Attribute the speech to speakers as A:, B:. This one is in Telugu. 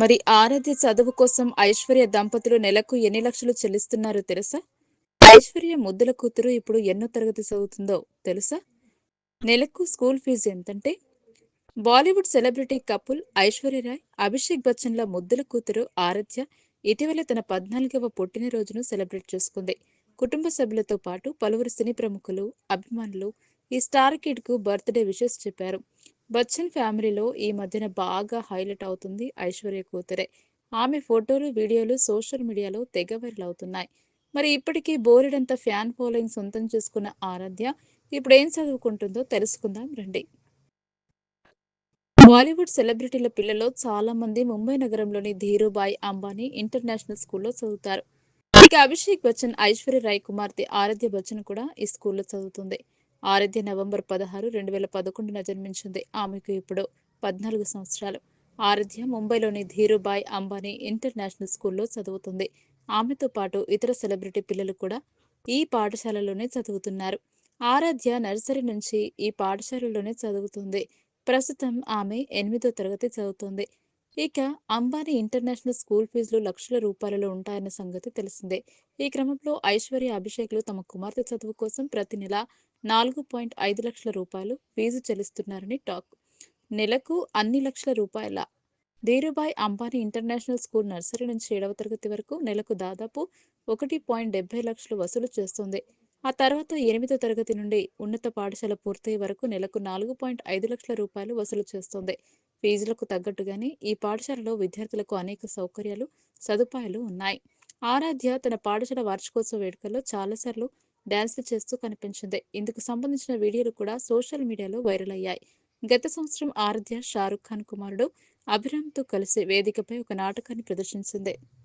A: మరి ఆరాధ్య చదువు కోసం ఐశ్వర్య దంపతులు నెలకు ఎన్ని లక్షలు చెల్లిస్తున్నారో తెలుసా? ఐశ్వర్య ముద్దుల కూతురు ఇప్పుడు ఎన్నో తరగతి చదువుతుందో తెలుసా? నెలకు స్కూల్ ఫీజు ఎంతంటే? Bollywood celebrity couple Aishwarya Rai Abhishek బచ్చన్ల ముద్దుల కూతురు ఆరాధ్య ఇటీవల తన పద్నాలుగవ పుట్టినరోజును సెలబ్రేట్ చేసుకుంది. కుటుంబ సభ్యులతో పాటు పలువురు సినీ ప్రముఖులు అభిమానులు ఈ స్టార్ కిడ్కు బర్త్డే విషెస్ చెప్పారు. బచ్చన్ ఫ్యామిలీలో ఈ మధ్యన బాగా హైలైట్ అవుతుంది ఐశ్వర్య కూతురే. ఆమె ఫోటోలు వీడియోలు సోషల్ మీడియాలో తెగ వైరల్ అవుతున్నాయి. మరి ఇప్పటికీ బోరెడంత ఫ్యాన్ ఫాలోయింగ్ సొంతం చేసుకున్న ఆరాధ్య ఇప్పుడు ఏం చదువుకుంటుందో తెలుసుకుందాం రండి. బాలీవుడ్ సెలబ్రిటీల పిల్లలు చాలా మంది ముంబై నగరంలోని ధీరుబాయ్ అంబానీ ఇంటర్నేషనల్ స్కూల్లో చదువుతారు. ఇక అభిషేక్ బచ్చన్ ఐశ్వర్య రాయ్ కుమార్తె ఆరాధ్య బచ్చన్ కూడా ఈ స్కూల్లో చదువుతుంది. ఆరాధ్య నవంబర్ పదహారు రెండు వేల పదకొండున జన్మించింది. ఆమెకు ఇప్పుడు పద్నాలుగు సంవత్సరాలు. ఆరాధ్య ముంబైలోని ధీరుబాయ్ అంబానీ ఇంటర్నేషనల్ స్కూల్లో చదువుతుంది. ఆమెతో పాటు ఇతర సెలబ్రిటీ పిల్లలు కూడా ఈ పాఠశాలలోనే చదువుతున్నారు. ఆరాధ్య నర్సరీ నుంచి ఈ పాఠశాలలోనే చదువుతుంది. ప్రస్తుతం ఆమె ఎనిమిదో తరగతి చదువుతుంది. ఇక అంబానీ ఇంటర్నేషనల్ స్కూల్ ఫీజులు లక్షల రూపాయలలో ఉంటాయన్న సంగతి తెలిసిందే. ఈ క్రమంలో ఐశ్వర్య అభిషేక్లు తమ కుమార్తె చదువు కోసం ప్రతి నెల నాలుగు పాయింట్ ఐదు లక్షల రూపాయలు ఫీజు చెల్లిస్తున్నారని టాక్. నెలకు అన్ని లక్షల రూపాయల. Dhirubhai Ambani international school nursery నుంచి ఏడవ తరగతి వరకు నెలకు దాదాపు ఒకటి పాయింట్ డెబ్బై లక్షలు వసూలు చేస్తుంది. ఆ తర్వాత ఎనిమిదో తరగతి నుండి ఉన్నత పాఠశాల పూర్తయ్యే వరకు నెలకు నాలుగు పాయింట్ ఐదు లక్షల రూపాయలు వసూలు చేస్తుంది. ఫీజులకు తగ్గట్టుగానే ఈ పాఠశాలలో విద్యార్థులకు అనేక సౌకర్యాలు సదుపాయాలు ఉన్నాయి. ఆరాధ్య తన పాఠశాల వార్షికోత్సవ వేడుకల్లో చాలాసార్లు డాన్స్ చేస్తూ కనిపించింది. ఇందుకు సంబంధించిన వీడియోలు కూడా సోషల్ మీడియాలో వైరల్ అయ్యాయి. గత సంవత్సరం ఆరాధ్య షారుఖ్ ఖాన్ కుమారుడు అభిరామ్తో కలిసి వేదికపై ఒక నాటకాన్ని ప్రదర్శించింది.